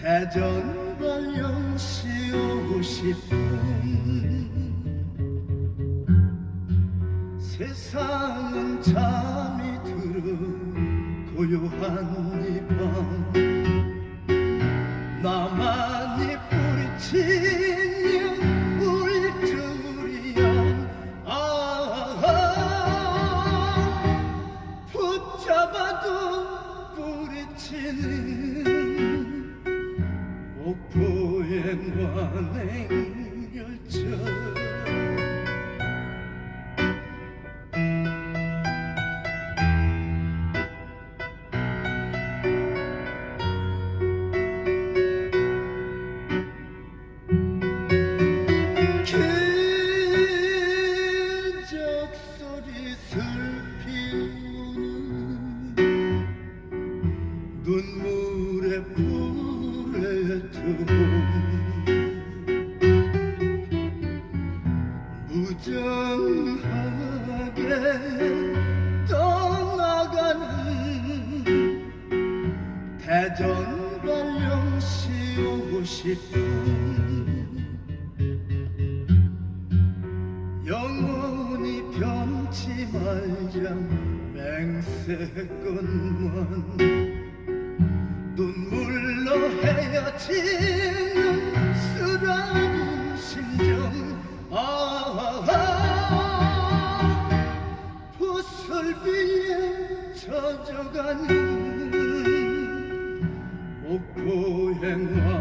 대전 광역시 오고 분 세상은 잠이 들은 고요한 이밤. 나만이 뿌리친 완행 열차 기적소리 불에 무정하게 떠나가는 대전 발령 씌우고 싶은 영원히 변치 말자 맹세건만 헤어지는 쓰라린 심정. 아, 아, 아. 부슬비에 젖어간 목포행화